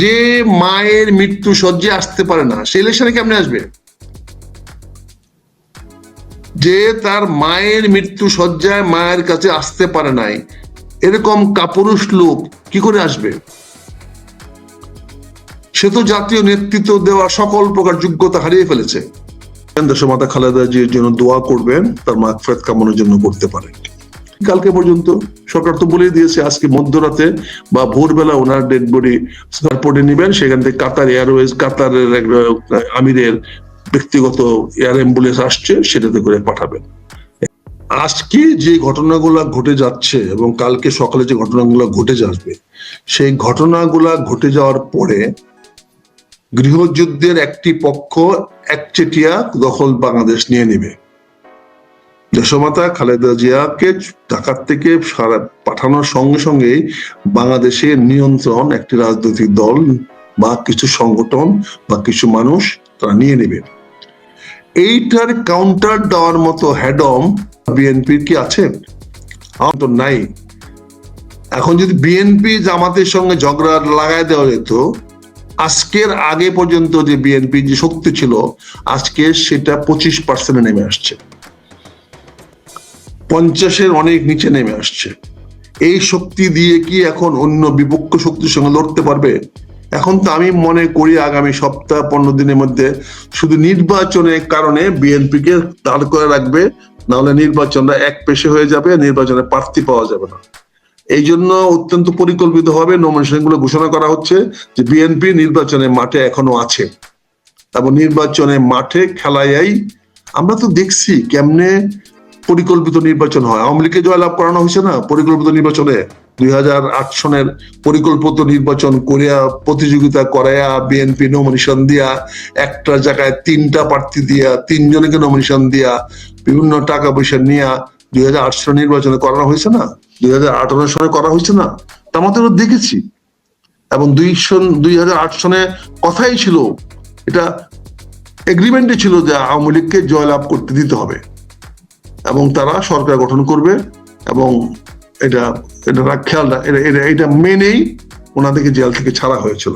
যে মায়ের মৃত্যু সহ্যে আসতে পারে না সে ইলেকশনে কেমনে আসবে? যে তার মায়ের মৃত্যু সজ্জায় মায়ের কাছে আসতে পারে নাই, এরকম কাপুরুষ লোক কি করে আসবে? সে তো জাতীয় নেতৃত্ব দেওয়া সকল প্রকার যোগ্যতা হারিয়ে ফেলেছে। দেশমাতা খালেদা জির জন্য দোয়া করবেন, তার মাগফেরত কামনার জন্য করতে পারেন কালকে পর্যন্ত সরকার তো বলেই দিয়েছে, আজকে মধ্যরাতে বা ভোরবেলা ওনার ডেড বডি এয়ারপোর্টে নেবেন, সেখান থেকে কাতার এয়ারওয়েজ কাতারের আমিরের ব্যক্তিগত এয়ার অ্যাম্বুলেন্স আসছে, সেটাতে করে পাঠাবেন। আজকে যে ঘটনাগুলো ঘটে যাচ্ছে এবং কালকে সকালে যে ঘটনাগুলো ঘটে যাবে, সেই ঘটনাগুলো ঘটে যাওয়ার পরে গৃহযুদ্ধের একটি পক্ষ একচেটিয়া দখল বাংলাদেশ নিয়ে নেবে। দেশমাতা খালেদা জিয়াকে ঢাকার থেকে সারা পাঠানোর সঙ্গে সঙ্গে বাংলাদেশের নিয়ন্ত্রণ একটি রাজনৈতিক দল বা কিছু সংগঠন বা কিছু মানুষ তারা নিয়ে নেবে। এইটার কাউন্টার দেওয়ার মতো হ্যাডম বিএনপির কি আছে? আমার তো নাই। এখন যদি বিএনপি জামাতের সঙ্গে ঝগড়া লাগাই দেওয়া যেত, আজকের আগে পর্যন্ত যে বিএনপি যে শক্তি ছিল, আজকে সেটা পঁচিশ পার্সেন্টে নেমে আসছে। পঞ্চাশের অনেক নিচে নেমে আসছে। এই শক্তি দিয়ে কি এখন অন্য বিপক্ষ শক্তির সঙ্গে লড়তে পারবে? এখন তো আমি মনে করি আগামী সপ্তাহ, পনেরো দিনের মধ্যে শুধু নির্বাচনের কারণে বিএনপি কে দাঁড় করে রাখবে, নাহলে নির্বাচনটা এক পেশে হয়ে যাবে, নির্বাচনে প্রার্থী পাওয়া যাবে না। এই জন্য অত্যন্ত পরিকল্পিত ভাবে নমিনেশনগুলো ঘোষণা করা হচ্ছে যে বিএনপি নির্বাচনের মাঠে এখনও আছে। এবং নির্বাচনের মাঠে খেলায় আমরা তো দেখছি কেমনে পরিকল্পিত নির্বাচন হয়। আওয়ামী লীগকে জয়লাভ করানো হয়েছে না? পরিকল্পিত নির্বাচনে দুই হাজার আট সনের পরিকল্পিত নির্বাচন করিয়া প্রতিযোগিতা করাইয়া বিএনপি নমিনেশন দিয়া, একটা জায়গায় তিনটা প্রার্থী দিয়া, তিনজনকে নমিনেশন দিয়া, বিভিন্ন টাকা পয়সা নিয়া দুই হাজার আট সনের নির্বাচনে করানো হয়েছে না? দুই হাজার আঠারো সনে করা হয়েছে না? তা আমাদের দেখেছি। এবং দুই সন, দুই হাজার আট সনে কথাই ছিল, এটা এগ্রিমেন্টে ছিল যে আওয়ামী লীগকে জয়লাভ করতে দিতে হবে। এবং তারা সরকার গঠন করবে এবং এটা এটা খেয়াল এটা- এটা মেনেই ওনাদেরকে জেল থেকে ছাড়া হয়েছিল।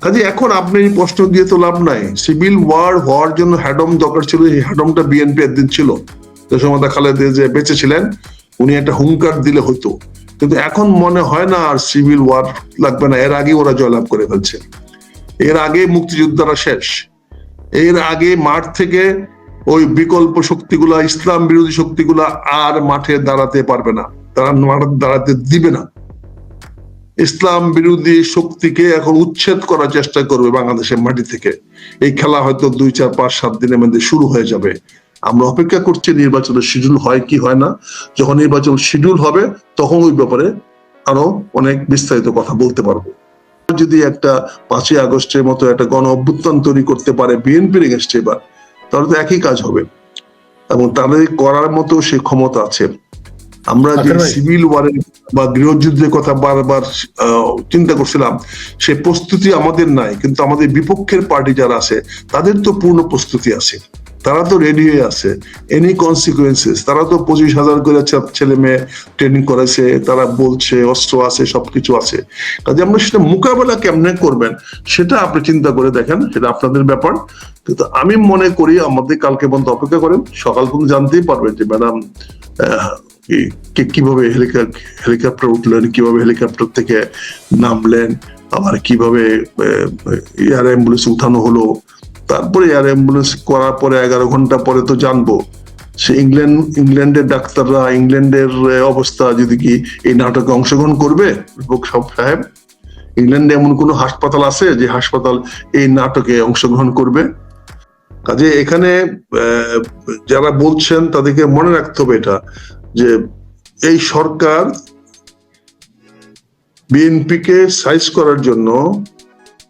কাজে এখন আপনি প্রশ্ন দিয়ে তো লাভ নাই। সিভিল ওয়ার হওয়ার জন্য হ্যাডম দরকার ছিল, এই হ্যাডমটা বিএনপি একদিন ছিল। দেশমাতা খালেদা যে বেঁচে ছিলেন উনি একটা হুঙ্কার দিলে হতো। কিন্তু এখন মনে হয় না আর সিভিল ওয়ার লাগবে না, এর আগে ওরা জয়লাভ করে ফেলছে। এর আগে মুক্তিযোদ্ধারা শেষ। এর আগে মাঠ থেকে ওই বিকল্প শক্তিগুলা, ইসলাম বিরোধী শক্তিগুলা আর মাঠে দাঁড়াতে পারবে না। তারা দাঁড়াতে দিবে না। ইসলাম বিরোধী শক্তিকে এখন উচ্ছেদ করার চেষ্টা করবে বাংলাদেশের মাটি থেকে। এই খেলা হয়তো দুই, চার, পাঁচ, সাত দিনের মধ্যে শুরু হয়ে যাবে। আমরা অপেক্ষা করছি নির্বাচনের শিডিউল হয় কি হয় না। যখন নির্বাচন শিডিউল হবে, তখন ওই ব্যাপারে আরও অনেক বিস্তারিত কথা বলতে পারব। যদি একটা পাঁচই আগস্টের মতো একটা গণ অভ্যুত্থান তৈরি করতে পারে বিএনপির এগেনস্টে এবার তাহলে তো একই কাজ হবে। এবং তাদের করার মতো সে ক্ষমতা আছে। আমরা যে সিভিল ওয়ারের বা গৃহযুদ্ধের কথা বারবার আহ, চিন্তা করছিলাম সে প্রস্তুতি আমাদের নাই কিন্তু আমাদের বিপক্ষের পার্টি যারা আছে তাদের তো পূর্ণ প্রস্তুতি আছে। তারা তো রেডি হয়ে আছে। এনি কনসিকুয়েন্সেস তারা তো পঁচিশ হাজার করে ছেলে মেয়ে ট্রেনিং করেছে তারা বলছে, অস্ত্র আছে, সবকিছু আছে। কাজে আমরা সেটা মোকাবেলা কেমনে করবেন, সেটা আপনি চিন্তা করে দেখেন, সেটা আপনাদের ব্যাপার। কিন্তু আমি মনে করি, আমাদের কালকে পর্যন্ত অপেক্ষা করেন, সকাল পর্যন্ত জানতেই পারবেন যে ম্যাডাম কীভাবে হেলিকপ্টার উঠলেন, কীভাবে হেলিকপ্টার থেকে নামলেন, আবার কীভাবে এয়ার অ্যাম্বুলেন্স উঠানো হলো তারপরে এয়ার অ্যাম্বুলেন্স করার পরে এগারো ঘণ্টা পরে তো জানব। সে ইংল্যান্ড, ইংল্যান্ডের ডাক্তাররা, ইংল্যান্ডের অবস্থা যদি কি এই নাটকে অংশগ্রহণ করবে? সাহেব, ইংল্যান্ডে এমন কোনো হাসপাতাল আছে যে হাসপাতাল এই নাটকে অংশগ্রহণ করবে? কাজে এখানে যারা বলছেন তাদেরকে মনে রাখতে হবে এটা, যে এই সরকার বিএনপিকে সাইজ করার জন্য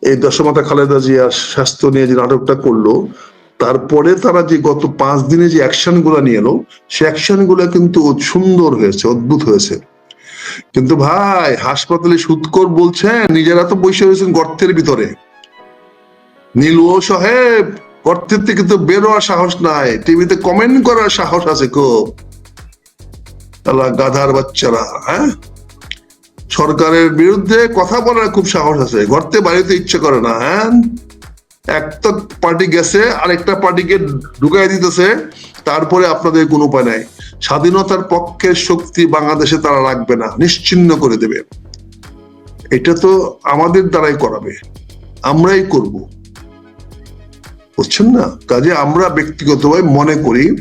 এই দশমাতা খালেদা জিয়ার স্বাস্থ্য নিয়ে যে নাটকটা করল, তারপরে তারা যে গত পাঁচ দিনে যে অ্যাকশনগুলা নিয়ে এলো, সে অ্যাকশনগুলা কিন্তু সুন্দর হয়েছে, অদ্ভুত হয়েছে। কিন্তু ভাই, হাসপাতালে সুদকর বলছেন নিজেরা তো বসে রয়েছেন গর্তের ভিতরে। নীলু সাহেব, গর্তের থেকে তো বেরোয়ার সাহস নাই, টিভিতে কমেন্ট করার সাহস আছে খুব। গাধার বাচ্চারা হ্যাঁ? সরকারের বিরুদ্ধে কথা বলার খুব সাহস আছে। ঘরতে বাড়িতে ইচ্ছে করে না হ্যাঁ? একটা পার্টি গেছে, আরেকটা পার্টিকে ঢুকাই দিতেছে, তারপরে আপনাদের কোনো উপায় নাই। স্বাধীনতার পক্ষের শক্তি বাংলাদেশে তারা রাখবে না, নিশ্চিন্ন করে দেবে। এটা তো আমাদের দ্বারাই করাবে। আমরাই করব। বুঝছেন না? কাজে আমরা ব্যক্তিগতভাবে মনে করি,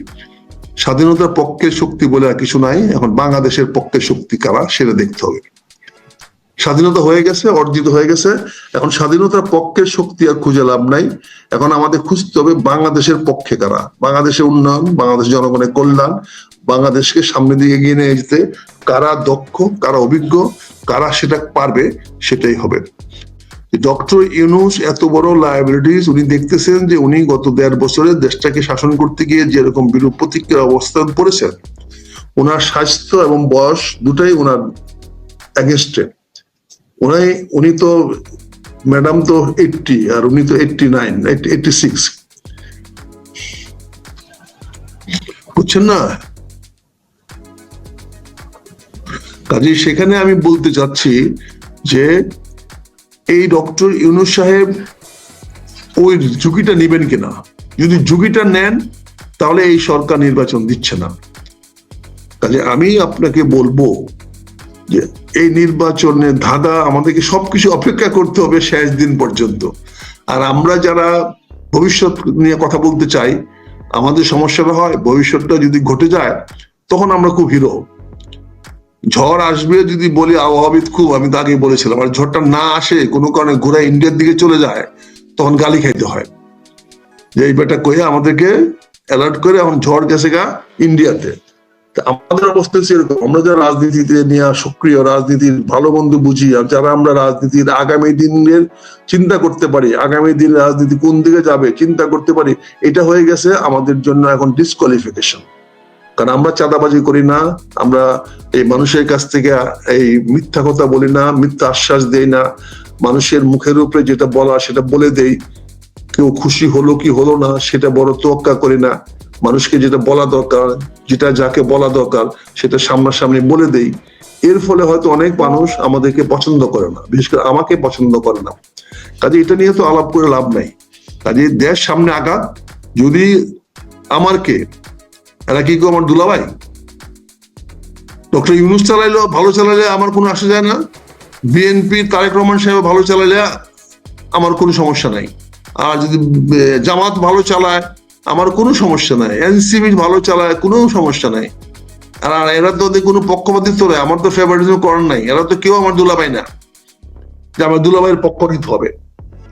স্বাধীনতার পক্ষের শক্তি বলে আর কিছু নাই, এখন বাংলাদেশের পক্ষের শক্তি কারা সেটা দেখতে হবে। স্বাধীনতা হয়ে গেছে, অর্জিত হয়ে গেছে। এখন স্বাধীনতার পক্ষের শক্তি আর খুঁজে লাভ নাই। এখন আমাদের খুঁজতে হবে বাংলাদেশের পক্ষে কারা? বাংলাদেশের উন্নয়ন, বাংলাদেশ জনগণের কল্যাণ, বাংলাদেশকে সামনে দিকে এগিয়ে নিয়ে যেতে কারা দক্ষ, কারা অভিজ্ঞ, কারা সেটা পারবে, সেটাই হবে। ডক্টর ইউনুস এত বড় লাইবিলিটিস উনি দেখতেছেন যে উনি গত দেড় বছরে দেশটাকে শাসন করতে গিয়ে যেরকম বিরূপ প্রতিক্রিয়া অবস্থান পড়েছেন ওনার স্বাস্থ্য এবং বয়স দুটাই ওনার অ্যাগেস্টে উনি উনি তো ম্যাডাম তো এইটটি আর উনি তো এইটটি নাইন এইটটি সিক্স। বুঝছেন না? কাজে সেখানে আমি বলতে চাচ্ছি যে এই ডক্টর ইউনুস সাহেব ওই ঝুঁকিটা নেবেন কিনা? যদি ঝুঁকিটা নেন, তাহলে এই সরকার নির্বাচন দিচ্ছে না। কাজে আমি আপনাকে বলব যে এই নির্বাচনে ধাঁধা, আমাদেরকে সবকিছু অপেক্ষা করতে হবে শেষ দিন পর্যন্ত। আর আমরা যারা ভবিষ্যৎ নিয়ে কথা বলতে চাই, আমাদের সমস্যাটা হয়, ভবিষ্যৎটা যদি ঘটে যায়, তখন আমরা খুব হিরো ঝড় আসবে যদি বলি আবহাওয়াবিদ খুব, আমি তো আগেই বলেছিলাম, আর ঝড়টা না আসে, কোনো কারণে ঘোরা ইন্ডিয়ার দিকে চলে যায়, তখন গালি খাইতে হয়। যে এই বেটা কয়ে আমাদেরকে অ্যালার্ট করে, এখন ঝড় গেছে গা ইন্ডিয়াতে। আমাদের অবস্থা হচ্ছে এরকম আমরা যারা রাজনীতিতে নিয়ে সক্রিয়, রাজনীতির ভালো বন্ধু বুঝি, আর যারা আমরা রাজনীতির আগামী দিনের চিন্তা করতে পারি, আগামী দিন রাজনীতি কোন দিকে যাবে, চিন্তা করতে পারি, এটা হয়ে গেছে আমাদের জন্য এখন ডিসকোয়ালিফিকেশন কারণ আমরা চাঁদাবাজি করি না, আমরা এই মানুষের কাছ থেকে এই মিথ্যা কথা বলি না, মিথ্যা আশ্বাস দেই না। মানুষের মুখের উপরে যেটা বলা সেটা বলে দেই। কেউ খুশি হলো কি হলো না, সেটা বড় তোয়াক্কা করি না। মানুষকে যেটা বলা দরকার, যেটা যাকে বলা দরকার, সেটা সামনাসামনি বলে দেই। এর ফলে হয়তো অনেক মানুষ আমাদেরকে পছন্দ করে না, বিশেষ করে আমাকে পছন্দ করে না। কাজে এটা নিয়ে তো আলাপ করে লাভ নাই। কাজে দেশ সামনে আগাত যদি আমার কে এরা কি কেউ আমার দুলাভাই? ডক্টর ইউনুস চালাইলো ভালো চালাইলে আমার কোনো আসা যায় না। বিএনপি তারেক রহমান সাহেব ভালো চালাইলে আমার কোনো সমস্যা নাই। আর যদি জামাত ভালো চালায় আমার কোনো সমস্যা নাই। এনসিবি ভালো চালায়, কোনো সমস্যা নাই। আর এরা তো কোনো পক্ষপাতিত্ব নেই। আমার তো ফেভারিজম করার নাই। এরা তো কেউ আমার দুলাভাই না। যে আমার দুলাভাইয়ের পক্ষ নিতে হবে।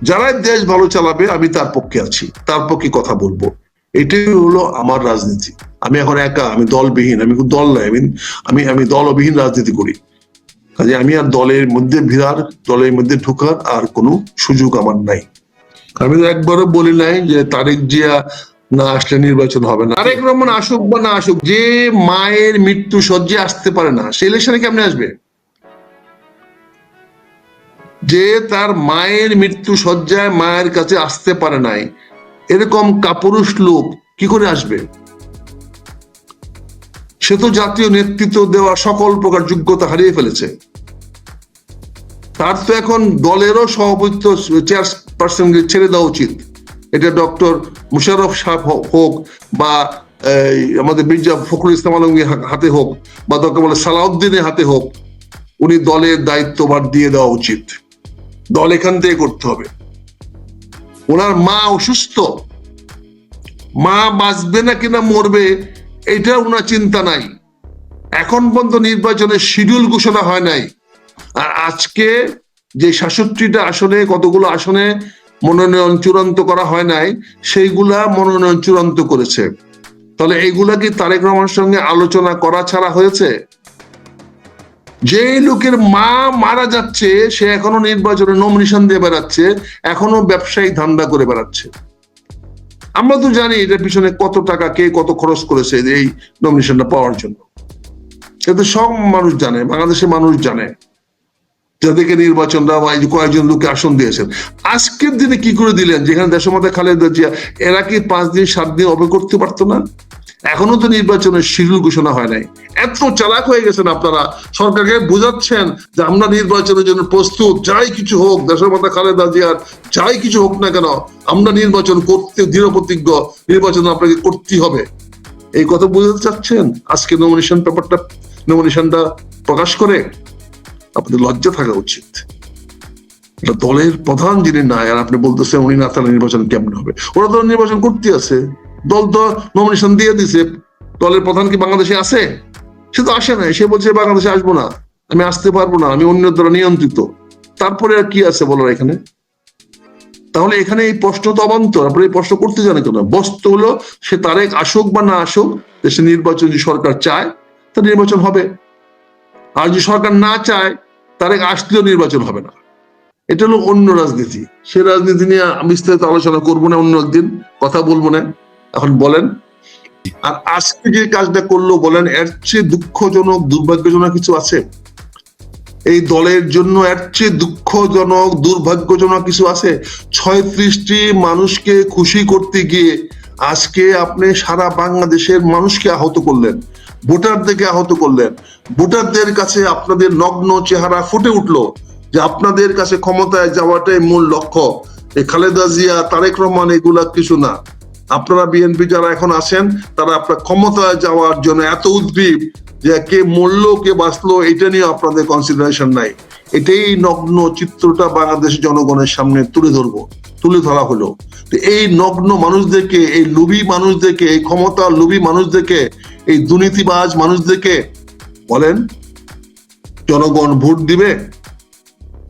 যারাই দেশ ভালো চালাবে, আমি তার পক্ষে আছি। তার পক্ষে কথা বলব। এটাই হলো আমার রাজনীতি। আমি এখন একা, আমি দলবিহীন, আমি দল নাই। আমি আমি আমি দলবিহীন রাজনীতি করি। কাজে আমি আর দলের মধ্যে ভিড়ার, দলের মধ্যে ঢোকার আর কোনো সুযোগ আমার নাই। আমি তো একবারও বলি নাই যে তারেক জিয়া না আসলে নির্বাচন হবে না। তারেক রহমান আসুক বা না আসুক, যে মায়ের মৃত্যু সজ্জে আসতে পারে না, সে ইলেকশনে কেমনে আসবে? যে তার মায়ের মৃত্যু সজ্জায় মায়ের কাছে আসতে পারে নাই, এরকম কাপুরুষ লোক কি করে আসবে? সে তো জাতীয় নেতৃত্ব দেওয়া সকল প্রকার যোগ্যতা হারিয়ে ফেলেছে। তার তো এখন দলেরও সভাপতিত্ব চেয়ারপারসনকে ছেড়ে দেওয়া উচিত। এটা ডক্টর মুশারফ সাহেব হ- হোক বা আমাদের মির্জা ফখরুল ইসলাম আলমগীর হাতে হোক বা দরকার বলে সালাউদ্দিনের হাতে হোক, উনি দলের দায়িত্বভার দিয়ে দেওয়া উচিত। দল এখান থেকে করতে হবে। ওনার মা অসুস্থ। মা বাঁচবে না কিনা মরবে, এটা ওনার চিন্তা নাই। এখন পর্যন্ত নির্বাচনের শিডিউল ঘোষণা হয় নাই। আর আজকে যে সাতষট্টিটা আসনে, কতগুলো আসনে মনোনয়ন চূড়ান্ত করা হয় নাই, সেইগুলা মনোনয়ন চূড়ান্ত করেছে। তাহলে এইগুলা কি তারেক রহমানের সঙ্গে আলোচনা করা ছাড়া হয়েছে? যে লোকের মা মারা যাচ্ছে, সে এখনও নির্বাচনে নমিনেশন দিয়ে বেড়াচ্ছে, এখনও ব্যবসায়ী ধান্দা করে বেড়াচ্ছে। আমরা তো জানি এটার পিছনে কত টাকা কে কত খরচ করেছে এই নমিনেশনটা পাওয়ার জন্য। এটা সব মানুষ জানে, বাংলাদেশের মানুষ জানে। যাদেরকে নির্বাচনরা বা এই কয়েকজন লোককে আসন দিয়েছেন। আজকের দিনে কি করে দিলেন? যেখানে দেশমাতা খালেদা জিয়া, এরা কি পাঁচ দিন, সাত দিন অপেক্ষা করতে পারতো না? এখনও তো নির্বাচনের শিডিউল ঘোষণা হয় নাই। এত চালাক হয়ে গেছেন আপনারা। সরকারকে বোঝাচ্ছেন যে আমরা নির্বাচনের জন্য প্রস্তুত। যাই কিছু হোক দেশের মাতা খালেদা জিয়ার যাই কিছু হোক না কেন, আমরা নির্বাচন করতে দৃঢ় প্রতিজ্ঞ। নির্বাচন আপনাকে করতেই হবে। এই কথা বোঝাতে চাচ্ছেন? আজকে নমিনেশন পেপারটা নমিনেশনটা প্রকাশ করে আপনাদের লজ্জা থাকা উচিত। দলের প্রধান যিনি নাই, আর আপনি বলতেছেন উনি না, তাহলে নির্বাচন কেমন হবে? ওরা তো নির্বাচন করতে আছে। দল তো নমিনেশন দিয়ে দিছে। দলের প্রধান কি বাংলাদেশে আছে? সে তো আসে নাই। সে বলছে, বাংলাদেশে আসব না। আমি আসতে পারব না। আমি অন্য দ্বারা নিয়ন্ত্রিত। তারপরে আর কি আছে বলার এখানে? তাহলে এখানে এই প্রশ্ন তো অবান্তর। আপনি এই প্রশ্ন করতে জানে কেন বস্তু হলো, সে তারেক আসুক বা না আসুক, দেশে নির্বাচন যদি সরকার চায় তা নির্বাচন হবে। আর যদি সরকার না চায় তারেক আসলেও নির্বাচন হবে না। এটা হলো অন্য রাজনীতি। সে রাজনীতি নিয়ে বিস্তারিত আলোচনা করব না, অন্য একদিন কথা বলব না। এখন বলেন। আর আজকে যে কাজটা করল বলেন, এর চেয়ে দুঃখজনক, দুর্ভাগ্যজনক কিছু আছে? এই দলের জন্য এর চেয়ে দুঃখজনক, দুর্ভাগ্যজনক কিছু আছে? ছয়ত্রিশটি মানুষকে খুশি করতে গিয়ে আজকে আপনি সারা বাংলাদেশের মানুষকে আহত করলেন। ভোটারদেরকে আহত করলেন। ভোটারদের কাছে আপনাদের নগ্ন চেহারা ফুটে উঠল যে আপনাদের কাছে ক্ষমতায় যাওয়াটাই মূল লক্ষ্য। এই খালেদা জিয়া, তারেক রহমান এগুলা কিছু না। আপনারা বিএনপি যারা এখন আছেন, তারা আপনার ক্ষমতায় যাওয়ার জন্য এত উদ্গ্রীব যে কে মরলো, কে বাঁচলো, এটা নিয়ে আপনাদের কনসিডারেশন নাই। এটাই নগ্ন চিত্রটা বাংলাদেশ জনগণের সামনে তুলে ধরবো, তুলে ধরা হলো। এই নগ্ন মানুষদেরকে, এই লোভী মানুষদেরকে, এই ক্ষমতা লোভী মানুষদেরকে এই দুর্নীতিবাজ মানুষদেরকে বলেন, জনগণ ভোট দিবে।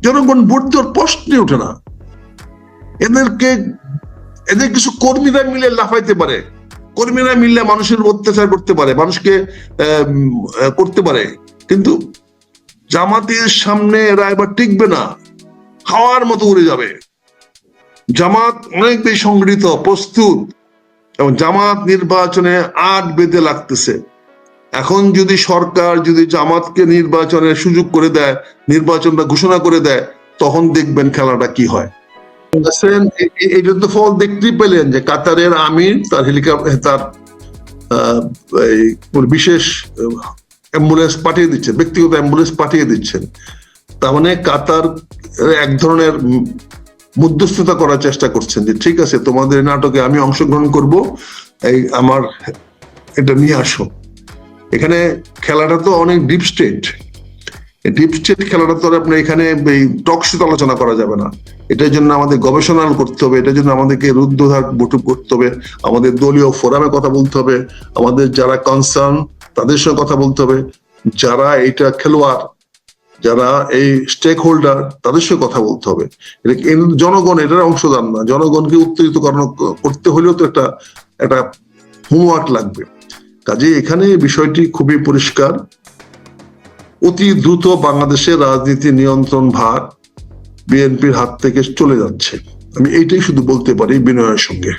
জনগণ ভোট দেওয়ার প্রশ্নই ওঠে না। এদেরকে, এদের কিছু কর্মীরা মিলে লাফাইতে পারে। কর্মীরা মিললে মানুষের অত্যাচার করতে পারে, মানুষকে করতে পারে। কিন্তু জামাতের সামনে এরা এবার টিকবে না। হাওয়ার মতো উড়ে যাবে। জামাত অনেক বেশি সংগঠিত প্রস্তুত। এবং জামাত নির্বাচনে আট বেঁধে লাগতেছে। এখন যদি সরকার যদি জামাতকে নির্বাচনের সুযোগ করে দেয়, নির্বাচনটা ঘোষণা করে দেয়, তখন দেখবেন খেলাটা কি হয়। এটা তো ফল দেখতেই পেলেন যে কাতারের আমির, তার হেলিকপ্টার তার বিশেষ, অ্যাম্বুলেন্স পাঠিয়ে দিচ্ছে, ব্যক্তিগত অ্যাম্বুলেন্স পাঠিয়ে দিচ্ছেন। তার মানে কাতার এক ধরনের মধ্যস্থতা করার চেষ্টা করছেন যে, ঠিক আছে, তোমাদের নাটকে আমি অংশগ্রহণ করব। এই আমার এটা নিয়ে আসো। এখানে খেলাটা তো অনেক ডিপ স্টেট ডিপ স্টেট খেলাটা তো আপনার এখানে এই টক শোতে আলোচনা করা যাবে না। এটার জন্য আমাদের গবেষণা করতে হবে, এটার জন্য আমাদেরকে রুদ্ধধার বটু করতে হবে, আমাদের দলীয় ফোরামে কথা বলতে হবে, আমাদের যারা কনসার্ন তাদের সঙ্গে কথা বলতে হবে। যারা এটা খেলোয়াড় যারা এই স্টেক হোল্ডার তাদের সঙ্গে কথা বলতে হবে। জনগণ এটার অংশদান না। জনগণকে উত্তেজিত করতে হলেও তো একটা একটা হোমওয়ার্ক লাগবে। কাজে এখানে বিষয়টি খুবই পরিষ্কার। অতি দ্রুত বাংলাদেশের রাজনীতি নিয়ন্ত্রণ ভার বিএনপির হাত থেকে চলে যাচ্ছে। আমি এইটাই শুধু বলতে পারি বিনয়ের সঙ্গে।